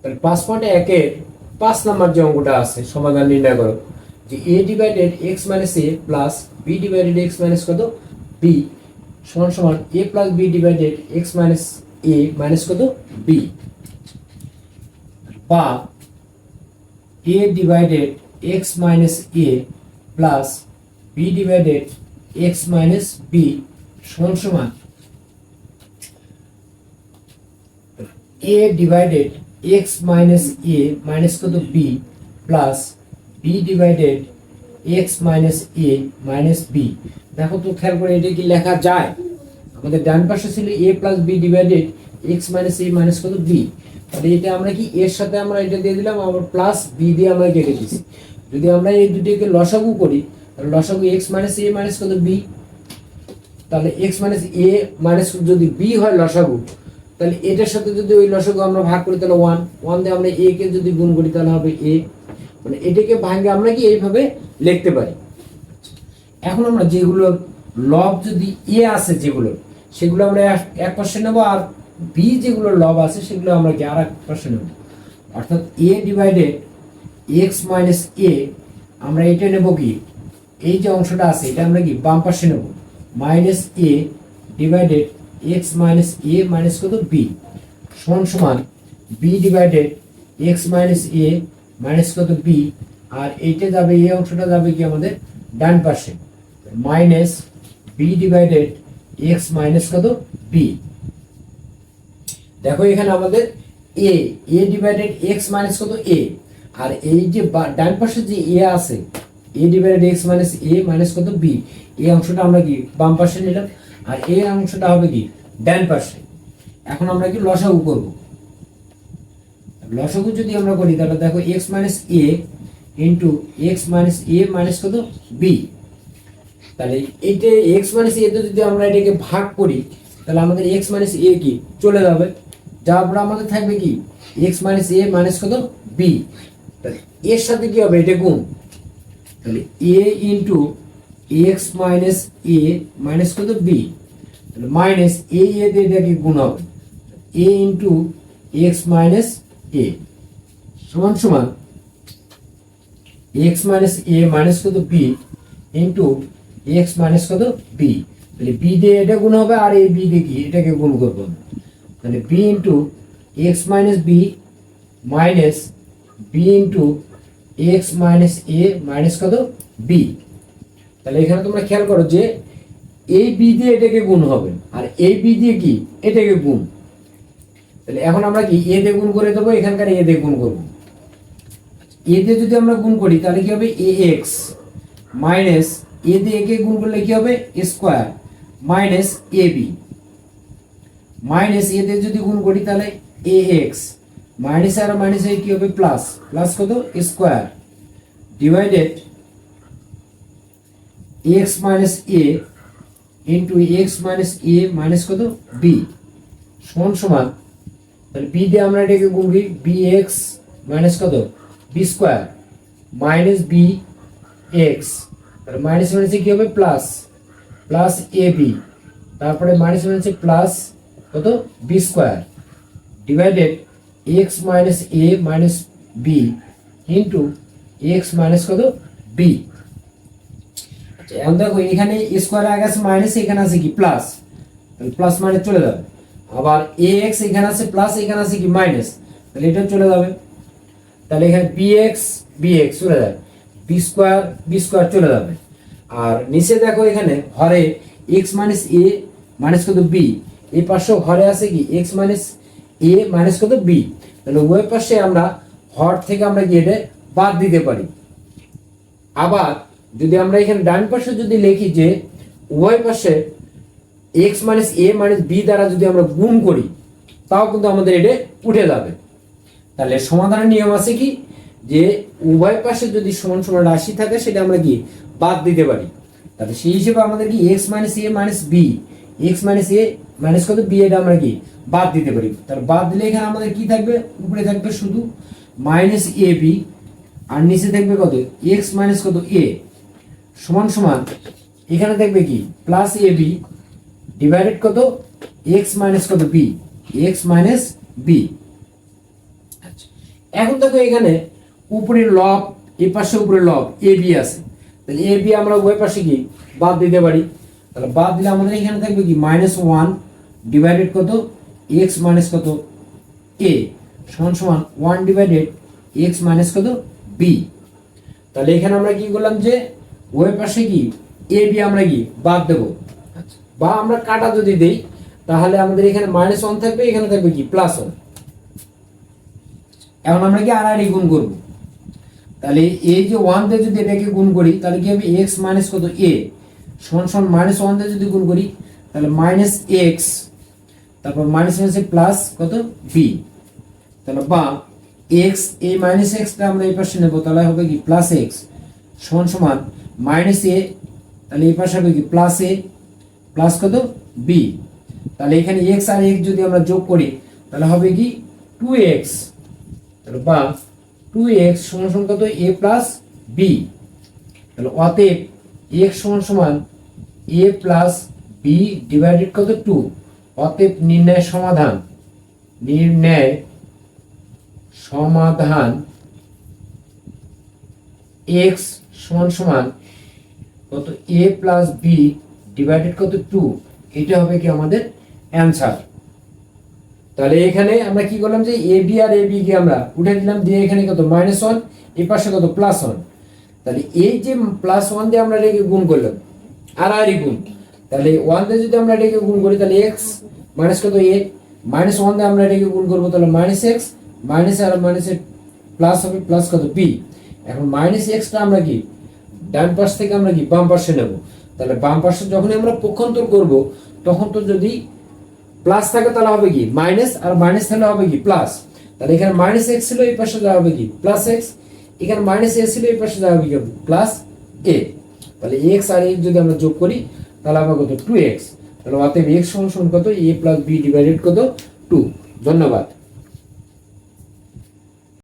তাহলে পাঁচ পয়েন্ট একের পাঁচ নাম্বার যে অঙ্কটা আছে, সমাধান নির্ণয় করো, যে A divided X minus A plus B divided X minus কত? বি সমান সমান A plus B divided X minus A minus কত? বি বা A divided X minus A plus B divided X minus B সমান সমান। A divided X minus A minus কত B plus B divided X minus A minus B দেখো তো খেয়াল করে এটা কি লেখা যায়? আমাদের ডান পাশে ছিল A plus B divided X minus A minus কত বি তাহলে এটা আমরা কি এর সাথে আমরা এটা দিয়ে দিলাম? আবার প্লাস বি দিয়ে আমরা কেটে দিচ্ছি যদি আমরা এই দুটিকে লসাগু করি, তাহলে লসাগু এক্স মাইনাস এ মাইনাস কত বি তাহলে এক্স মাইনাস এ মাইনাস যদি বি হয় লসাগু তাহলে এটার সাথে যদি ওই লসাগু আমরা ভাগ করি, তাহলে ওয়ান ওয়ান দিয়ে আমরা এ কে যদি গুণ করি, তাহলে হবে এ মানে এটাকে ভাঙে আমরা কি এইভাবে লিখতে পারি? এখন আমরা যেগুলো লব যদি এ আছে যেগুলো, সেগুলো আমরা এক- পাশে নেব আর বি যেগুলো লব আছে, সেগুলো আমরা কি আর এক পাশে নেব। অর্থাৎ A divided X minus A আমরা এটা নেব কি? এই যে অংশটা আছে, এটা আমরা কি বাম পাশে নেব। Minus A divided X minus A minus কত? বি সমান সমান B divided X minus A minus কত? বি আর এইটা যাবে, এই অংশটা যাবে কি আমাদের? ডান পাশে। Minus B divided X minus কত? বি দেখো এখানে আমাদের A A divided X minus কত? এ আর এই যে ডান পাশে যে এ আছে A divided X minus A minus কত? বি এই অংশটা আমরা কি, বাম পাশে নিলাম? আর এই অংশটা হবে কি? ডান পাশে। এখন আমরা কি লসাগু করব? লসাগু যদি আমরা করি, তাহলে দেখো X minus A into X minus A minus কত? বি তাহলে এইটা এক্স মাইনাস এ যদি আমরা এটাকে ভাগ করি, তাহলে আমাদের এক্স মাইনাস এ কি? চলে যাবে। যার পর আমাদের থাকবে কি? এক্স মাইনাস এ মাইনাস কত? বি তাহলে এর সাথে কি হবে? এটা গুণ। তাহলে a into x minus a minus কত? বি মাইনাস এ এ দিয়ে এটাকে গুণ হবে। A into x minus a সমান সমান এক্স মাইনাস এ মাইনাস কত বি ইন্টু এক্স মাইনাস কত বি তাহলে বি দিয়ে এটা গুণ হবে আর এই বি দিয়ে কি? এটাকে গুণ করব তাহলে b into x minus b minus b into x minus a minus কত বি তাহলে এখানে তোমরা খেয়াল করো যে এই বি দিয়ে এটাকে গুণ হবে। আর এই বি দিয়ে কি? এটাকে গুণ। তাহলে এখন আমরা কি এ দিয়ে গুণ করে দেবো? এখানকার এ দিয়ে গুণ করব। এ দিয়ে যদি আমরা গুণ করি, তাহলে কি হবে? এ এক্স মাইনাস এ দিয়ে একে গুণ করলে কি হবে? Square minus a b. Minus a দিয়ে যদি গুণ করি, তাহলে এ এক্স মাইনাস আর মাইনাস এ কি হবে? প্লাস। প্লাস কত? Square divided x minus a into x minus a minus কত? বি সমান সমান, তাহলে বি দিয়ে আমরা এটাকে গুণ বি এক্স মাইনাস কত? B square minus b x তাহলে মাইনাস মাইনাসে কি হবে? প্লাস প্লাস এ বি তারপরে মাইনাস মাইনাসে প্লাস কত? B square divided x minus a minus b into x minus কত? বি এখন দেখো, এখানে স্কোয়ার আগে আছে মাইনাস এখানে আছে কি? প্লাস প্লাস মাইনাস চলে যাবে। আবার এ এক্স এখানে আছে প্লাস এখানে আছে কি? মাইনাস তাহলে এটা চলে যাবে। তাহলে এখানে বি এক্স বি এক্স চলে যাবে। বি স্কোয়ার বি স্কোয়ার চলে যাবে। আর নিচে দেখো এখানে হরে এক্স মাইনাস এ মাইনাস কত বি এই পাশেও হরে আছে কি? এক্স মাইনাস এ মাইনাস কত বি তাহলে উভয় পাশে আমরা হর থেকে আমরা কি এটা বাদ দিতে পারি। আবার যদি আমরা এখানে ডান পাশে যদি লিখি যে উভয় পাশে x minus a minus b দ্বারা যদি আমরা গুণ করি, তাও কিন্তু আমাদের এটা উঠে যাবে। তাহলে সমাধানের নিয়ম আছে কি? যে উভয় পাশে যদি সমান সমান রাশি থাকে, সেটা আমরা কি? বাদ দিতে পারি। তাহলে সেই হিসেবে আমাদের কি x minus a minus b x minus a minus কত? বি এটা আমরা কি? বাদ দিতে পারি। তাহলে বাদ দিলে এখানে আমাদের কি থাকবে? উপরে থাকবে শুধু মাইনাস এ বি আর নিচে থাকবে কত? এক্স মাইনাস কত? এ সমান সমান, এখানে থাকবে কি? প্লাস এ বি ডিভাইডেড কত? এক্স মাইনাস কত? বি এক্স মাইনাস বি এখন দেখো এখানে উপরে লব এ পাশে উপরে লব এ বি আছে। তাহলে এ বি আমরা উভয় পাশে কি? বাদ দিতে পারি। তাহলে বাদ দিলে আমাদের এখানে থাকবে কি? মাইনাস ওয়ান ডিভাইডেড কত? এক্স মাইনাস কত? এ সমান সমান ওয়ান ডিভাইডেড এক্স মাইনাস কত? বি তাহলে এখানে আমরা কি করলাম যে ওই পাশে কি? এ বি আমরা কি? বাদ দেব। বা আমরা কাটা যদি দেই তাহলে আমাদের এখানে মাইনাস ওয়ান থাকবে এখানে থাকবে কি? প্লাস ওয়ান এখন আমরা কি আর আর গুণ করব? তাহলে এই যে ওয়ান দিয়ে যদি এটাকে গুণ করি তাহলে কি হবে? এক্স মাইনাস কত? এ সমান সমান মাইনাস ওয়ান দিয়ে যদি গুণ করি তাহলে মাইনাস এক্স তারপর মাইনাস মাইনাসে প্লাস কত? বি তাহলে বা এক্স এই মাইনাস এক্সটা আমরা এই পাশে নেব তাহলে হবে কি? প্লাস এক্স সমান সমান মাইনাস এ, তাহলে এই পাশে হবে কি? প্লাস এ প্লাস কত? বি তাহলে এখানে এক্স আর এক্স যদি আমরা যোগ করি, তাহলে হবে কি? টু এক্স তাহলে বা টু এক্স সমান সমান কত? এ প্লাস বি তাহলে অতএব এক্স সমান সমান এ প্লাস বি ডিভাইডেড কত? টু অতএব নির্ণয় সমাধান নির্ণয় সমাধান এক্স সমান সমান কত এ প্লাস বি ডিভাইডেড কত টু এটা হবে কি আমাদের অ্যান্সার তাহলে এখানে আমরা কি করলাম যে A B R A B কে আমরা উঠে দিলাম দিয়ে এখানে কত? মাইনাস ওয়ান এ পাশে কত? প্লাস ওয়ান তাহলে এই যে প্লাস ওয়ান দিয়ে আমরা এটাকে গুণ করলাম, আর আর গুণ। তাহলে ওয়ান দিয়ে যদি আমরা এটাকে গুণ করি, তাহলে এক্স মাইনাস কত? এ মাইনাস ওয়ান দিয়ে আমরা এটাকে গুণ করব, তাহলে মাইনাস এক্স মাইনাস আর মাইনাসের প্লাস হবে প্লাস কত? বি এখন মাইনাস এক্সটা আমরা কি ডান পাশ থেকে আমরা কি বাম পাশে নেব? তাহলে বাম পাশে যখনই আমরা পক্ষান্তর করব, তখন তো যদি প্লাস থাকে তাহলে হবে কি? মাইনাস আর মাইনাস তাহলে হবে কি? প্লাস তাহলে এখানে মাইনাস এক্স ছিল, এই পাশে যাওয়া হবে কি? প্লাস এক্স এখানে মাইনাস এ ছিল, এই পাশে যাওয়া হবে কি? প্লাস এ তাহলে এক্স আর এক্স যদি আমরা যোগ করি, তাহলে আমরা কত? টু এক্স তাহলে অতএব এক্স সমান কত? এ প্লাস বি ডিভাইডেড কত? টু ধন্যবাদ।